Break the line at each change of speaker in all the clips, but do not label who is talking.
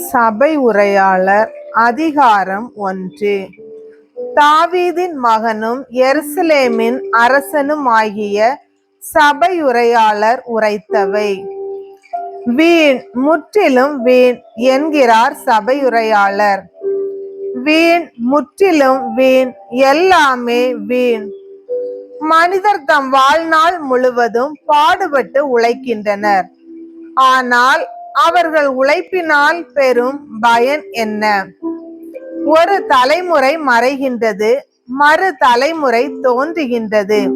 சபை உரையாளர் அதிகாரம் ஒன்று. தாவீதின் மகனும் எருசலேமின் அரசனும் ஆகிய சபையுரையாளர் உரைத்தவை. வீண் முற்றிலும் வீண் என்கிறார் சபையுரையாளர் வீண் முற்றிலும் வீண் எல்லாமே வீண். மனிதர் தம் வாழ்நாள் முழுவதும் பாடுபட்டு உழைக்கின்றனர். ஆனால் அவர்கள் உழைப்பினால் பெறும் பயன் என்ன? ஒரு தலைமுறை மறைகின்றது மறு தலைமுறை தோன்றுகின்றது.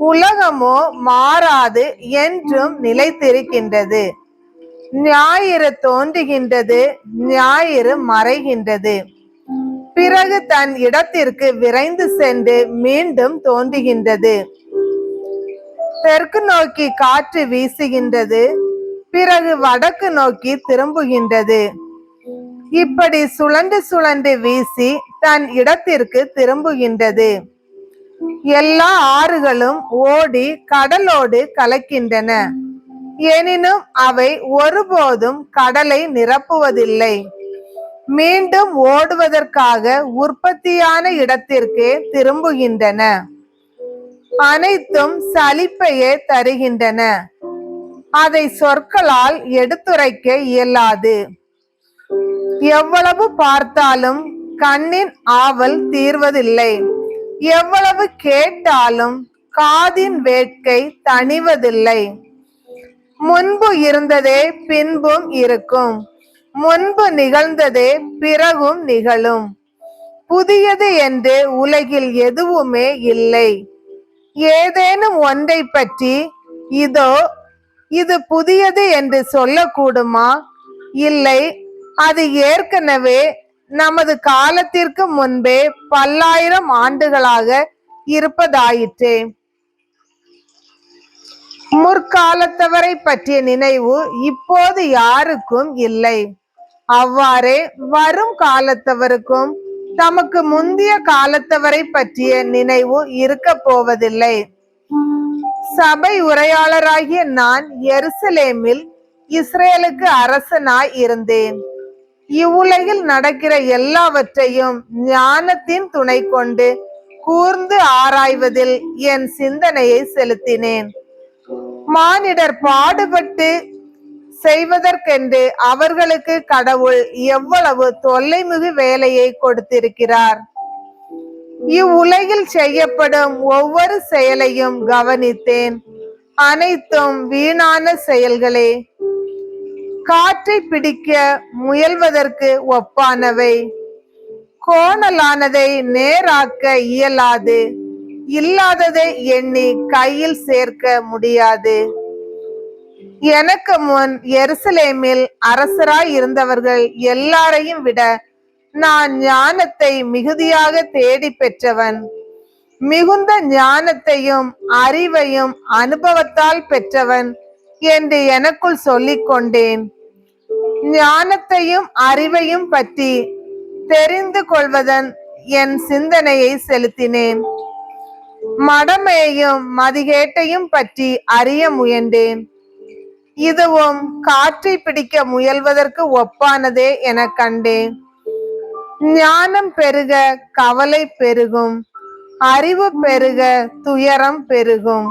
உலகமோ மாறாது என்றும் நிலைத்திருக்கின்றது. ஞாயிறு தோன்றுகின்றது ஞாயிறு மறைகின்றது. பிறகு தன் இடத்திற்கு விரைந்து சென்று மீண்டும் தோன்றுகின்றது. தெற்கு நோக்கி காற்று வீசுகின்றது பிறகு வடக்கு நோக்கி திரும்புகின்றது. இப்படி சுழண்டு சுழன்று வீசி தன் இடத்திற்கு திரும்புகின்றது. எல்லா ஆறுகளும் ஓடி கடலோடு கலக்கின்றன. எனினும் அவை ஒருபோதும் கடலை நிரப்புவதில்லை. மீண்டும் ஓடுவதற்காக உற்பத்தியான இடத்திற்கே திரும்புகின்றன. அனைத்தும் சலிப்பையே தருகின்றன. அதை சொற்களால் எடுத்துரைக்க இயலாது. எவ்வளவு பார்த்தாலும் கண்ணின் ஆவல் தீர்வதில்லை. எவ்வளவு கேட்டாலும் காதின் வேட்கை தணிவதில்லை. முன்பு இருந்ததே பின்பும் இருக்கும். முன்பு நிகழ்ந்ததே பிறகும் நிகழும். புதியது என்று உலகில் எதுவுமே இல்லை. ஏதேனும் ஒன்றை பற்றி இதோ இது புதியது என்று சொல்லக்கூடுமா? இல்லை. அது ஏற்கனவே நமது காலத்திற்கு முன்பே பல்லாயிரம் ஆண்டுகளாக இருப்பதாயிற்றே. முற்காலத்தவரை பற்றிய நினைவு இப்போது யாருக்கும் இல்லை. அவ்வாறே வரும் காலத்தவருக்கும் தமக்கு முந்திய காலத்தவரை பற்றிய நினைவு இருக்க போவதில்லை. சபை உரையாளராகிய நான் எருசலேமில் இஸ்ரேலுக்கு அரசனாய் இருந்தேன். இவ்வுலகில் நடக்கிற எல்லாவற்றையும் ஞானத்தின் துணை கொண்டு கூர்ந்து ஆராய்வதில் என் சிந்தனையை செலுத்தினேன். மானிடர் பாடுபட்டு செய்வதற்கென்று அவர்களுக்கு கடவுள் எவ்வளவு தொல்லைமிகு வேலையை கொடுத்திருக்கிறார். இவ்வுலகில் செய்யப்படும் ஒவ்வொரு செயலையும் கவனித்தேன். அனைத்தும் வீணான செயல்களே. காற்றை பிடிக்க முயல்வதற்கு ஒப்பானவை. கோணலானதை நேராக்க இயலாது. இல்லாததை எண்ணி கையில் சேர்க்க முடியாது. எனக்கு முன் எருசலேமில் அரசராய் இருந்தவர்கள் எல்லாரையும் விட நான் ஞானத்தை மிகுதியாக தேடி பெற்றவன். மிகுந்த ஞானத்தையும் அறிவையும் அனுபவத்தால் பெற்றவன் என்று எனக்குள் சொல்லிக் கொண்டேன். ஞானத்தையும் அறிவையும் பற்றி தெரிந்து கொள்வதன் என் சிந்தனையை செலுத்தினேன். மடமையையும் மதிகேட்டையும் பற்றி அறிய முயன்றேன். இதுவும் காற்றை பிடிக்க முயல்வதற்கு ஒப்பானதே என கண்டேன். ஞானம் பெருக கவலை பெருகும். அறிவு பெருக துயரம் பெருகும்.